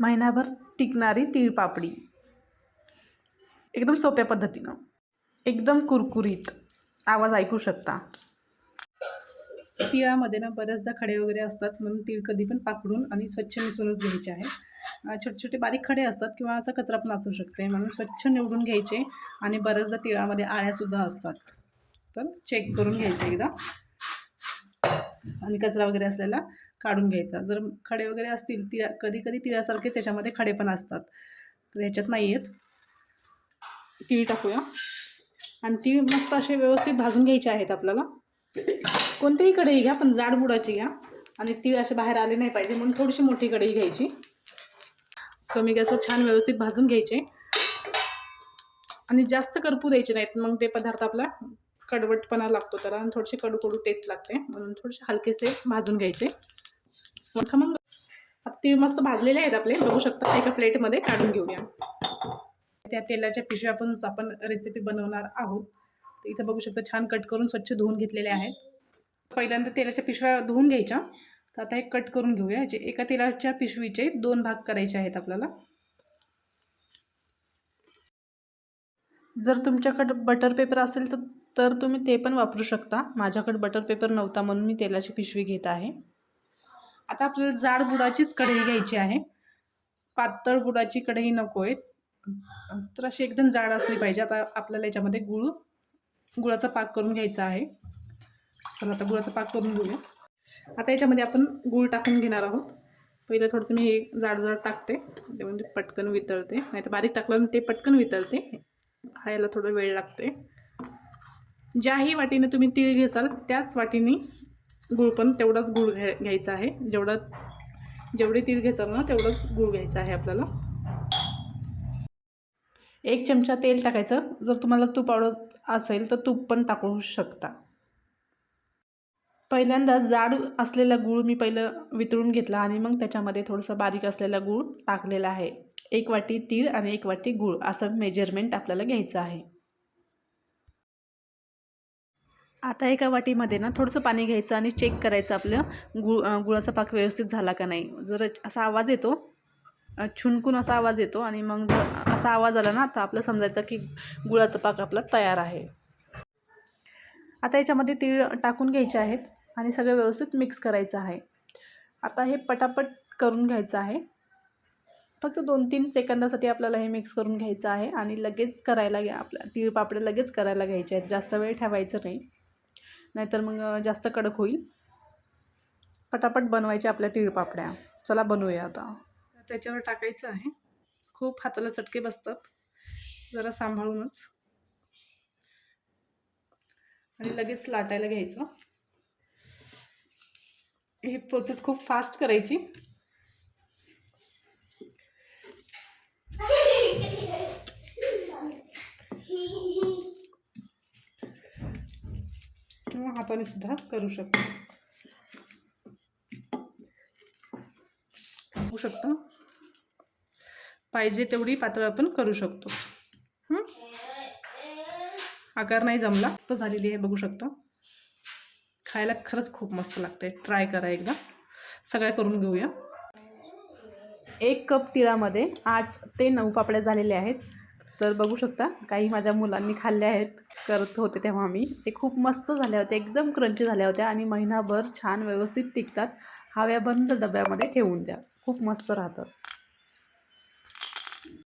महिनाभर टिकणारी तिळपापडी एकदम सोप्या पद्धतीनं. एकदम कुरकुरीत. आवाज ऐकू शकता. तिळामध्ये ना बऱ्याचदा खडे वगैरे असतात म्हणून तीळ कधी पण पाकडून आणि स्वच्छ मिसळूनच घ्यायचे आहे. छोटे छोटे बारीक खडे असतात किंवा असा कचरा पण असू शकते म्हणून स्वच्छ निवडून घ्यायचे आणि बऱ्याचदा तिळामध्ये आळ्यासुद्धा असतात. तर चेक करून घ्यायचं एकदा. आणि कचरा वगैरे असलेला काढून घ्यायचा. जर खडे वगैरे असतील तिळा कधी कधी तिळासारखेच त्याच्यामध्ये खडे पण असतात. तर ह्याच्यात नाही आहेत तिळ टाकूया. आणि तीळ मस्त असे व्यवस्थित भाजून घ्यायचे आहेत आपल्याला. कोणत्याही कढई घ्या पण जाड बुडाची घ्या. आणि तीळ असे बाहेर आले नाही पाहिजे म्हणून थोडीशी मोठी कढई घ्यायची. कमी गॅसवर छान व्यवस्थित भाजून घ्यायचे. आणि जास्त करपू द्यायचे नाहीत मग ते पदार्थ आपला कडवटपणा लागतो त्याला आणि थोडीशी कडू कडू टेस्ट लागते. म्हणून थोडेसे हलकेसे भाजून घ्यायचे. मग मग. आता ते मस्त भाजलेले आहेत आपले. बघू शकता एका प्लेटमध्ये काढून घेऊया. त्या तेलाच्या पिशव्यापासूनच आपण रेसिपी बनवणार आहोत. तर इथं बघू शकता छान कट करून स्वच्छ धुवून घेतलेले आहेत. पहिल्यांदा तेलाच्या पिशव्या धुवून घ्यायच्या. तर आता एक कट करून घेऊया. जे एका तेलाच्या पिशवीचे दोन भाग करायचे आहेत आपल्याला. जर तुमच्याकडं बटर पेपर असेल तर तर तुम्ही ते पण वापरू शकता. माझ्याकडे बटर पेपर नव्हता म्हणून मी तेलाची पिशवी घेत आहे. आता आपल्याला जाड बुडाचीच कढई घ्यायची आहे. पातळ बुडाची कढई नको आहे. तर अशी एकदम जाड असली पाहिजे. आता आपल्याला याच्यामध्ये गुळ गुळाचा पाक करून घ्यायचा आहे. चला आता गुळाचा पाक करून घेऊया. आता याच्यामध्ये आपण गुळ टाकून घेणार आहोत. पहिलं थोडंसं मी हे जाड जाड टाकते. ते म्हणजे पटकन वितळते. नाही तर बारीक टाकलं ते पटकन वितळते. खायला थोडं वेळ लागते. ज्याही वाटीने तुम्ही तीळ घेसाल त्याच वाटीने गूळ पण तेवढाच गूळ घ्या घ्यायचा आहे. जेवढं जेवढे तीळ घ्यायचं ना तेवढंच गूळ घ्यायचं आहे आपल्याला. एक चमचा तेल टाकायचं. जर तुम्हाला तूप आवडत असेल तर तूप पण टाकू शकता. पहिल्यांदा जाड असलेला गूळ मी पहिलं वितळून घेतला आणि मग त्याच्यामध्ये थोडंसं बारीक असलेला गूळ टाकलेला आहे. एक वाटी तीळ आणि एक वाटी गूळ असं मेजरमेंट आपल्याला घ्यायचं आहे. आता एका वाटीमध्ये ना थोडंसं पाणी घ्यायचं आणि चेक करायचं आपलं. गुळ गुळाचा पाक व्यवस्थित झाला का नाही. जर असा आवाज येतो छुनकून असा आवाज येतो आणि मग जर असा आवाज आला ना तर आपलं समजायचं की गुळाचा पाक आपला तयार आहे. आता याच्यामध्ये तीळ टाकून घ्यायचे आहेत आणि सगळं व्यवस्थित मिक्स करायचं आहे. आता हे पटापट करून घ्यायचं आहे. फक्त दोन तीन सेकंदासाठी आपल्याला हे मिक्स करून घ्यायचं आहे आणि लगेच करायला घ्या आपल्या तीळ पापडे लगेच करायला घ्यायचे आहेत. जास्त वेळ ठेवायचं नाही. नाहीतर मग जास्त कडक होईल. पटापट बनवायचे आपल्या तीळ पापड्या चला बनवूया आता. त्याच्यावर टाकायचं आहे. खूप हाताला चटके बसतात. जरा सांभाळूनच. आणि लगेच लाटायला घ्यायचं. ही प्रोसेस खूप फास्ट करायची किंवा हाताने सुद्धा करू शकतो. होऊ शकतं. पाहिजे तेवढी पातळ आपण करू शकतो. आकार नाही जमला तर झालेली आहे बघू शकता. खायला खरंच खूप मस्त लागते ट्राय करा एकदा. सगळ्या करून घेऊया. एक कप तिळामध्ये आठ ते नऊ पापड्या झालेल्या आहेत. तर बघू शकता काही माझ्या मुलांनी खाल्ल्या आहेत करत होते तेव्हा मी. ते खूप मस्त झाल्या होत्या एकदम क्रंची झाल्या होत्या आणि महिनाभर छान व्यवस्थित टिकतात. हव्या बंद डब्यामध्ये ठेवून द्या. खूप मस्त राहतात.